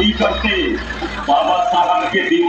ही करते बाबा साहब के दिन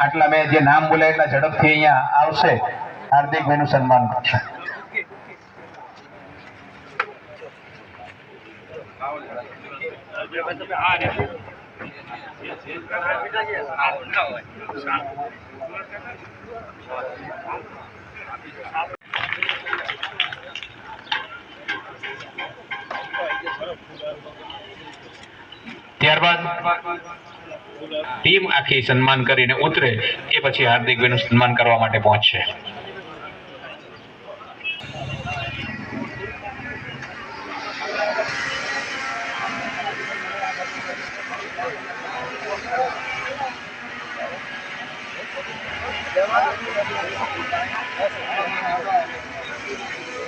આટલા મેં જે નામ બોલ્યા એટલા ઝડપથી અહીંયા આવશે હાર્દિકભાઈનું સન્માન કરશે ત્યારબાદ ટીમ આખી સન્માન કરીને ઉતરે એ પછી હાર્દિકભાઈનું સન્માન કરવા માટે પહોંચશે.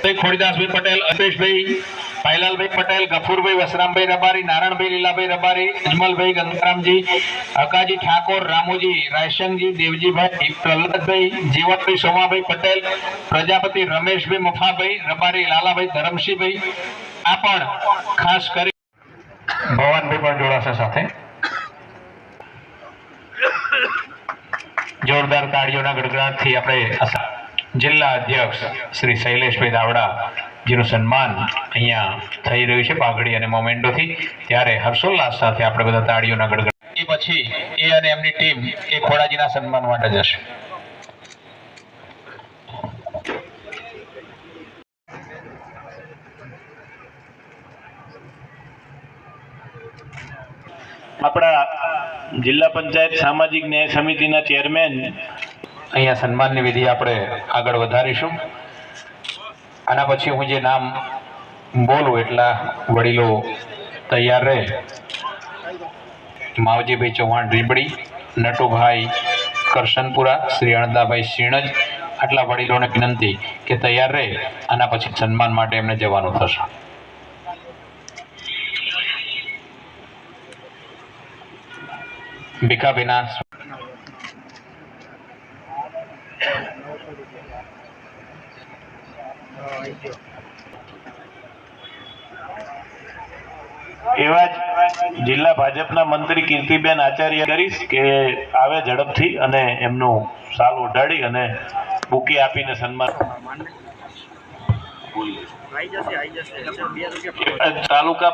ખોડીદાસભાઈ પટેલ, અલ્પેશભાઈ ભાઈલાલભાઈ પટેલ, ગફુરભાઈ, વસરામભાઈ રબારી, નારાયણભાઈ, લીલાભાઈ રબારી અજમલભાઈ ગંગારામજી, અકાજી ઠાકોર, રામુજી રાયશંકજી દેવજીભાઈ, પ્રહલાદભાઈ, જીવતભાઈ, સોમાભાઈ પટેલ, પ્રજાપતિ રમેશભાઈ, મફાભાઈ રબારી, લાલાભાઈ ધરમસિંહભાઈ, આ પણ ખાસ કરી ભવાનભાઈ પણ જોડાશે સાથે. જોરદાર તાળીઓના ગડગડાટથી આપણે જિલ્લા અધ્યક્ષ શ્રી શૈલેષભાઈ દાવડા જેનું સન્માન અહીંયા થઈ રહ્યું છે પાઘડી અને મોમેન્ટોથી. ત્યારે હર્ષોલ્લાસ સાથે આપણે બધા તાળીઓના ગડગડ એ પછી એ અને એમની ટીમ એ ખોડાજીના સન્માન માટે જશે. આપણા જિલ્લા પંચાયત સામાજિક ન્યાય સમિતિના ચેરમેન અહીંયા સન્માનની વિધિ આપણે આગળ વધારીશું. આના પછી હું જે નામ બોલું એટલા વડીલો તૈયાર રહે. માવજીભાઈ ચૌહાણ રીબડી, નટુભાઈ કરશનપુરા, શ્રી અણદાભાઈ સિણજ આટલા વડીલોને વિનંતી કે તૈયાર રહે. આના પછી સન્માન માટે એમને જવાનું થશે. ભીખાભાઈના એવા જ જિલ્લા ભાજપના મંત્રી કીર્તિબેન આચાર્ય કરીશ કે આવે ઝડપથી અને એમનું સાલ ઉઢાડી અને બુકી આપીને સન્માન. તાલુકા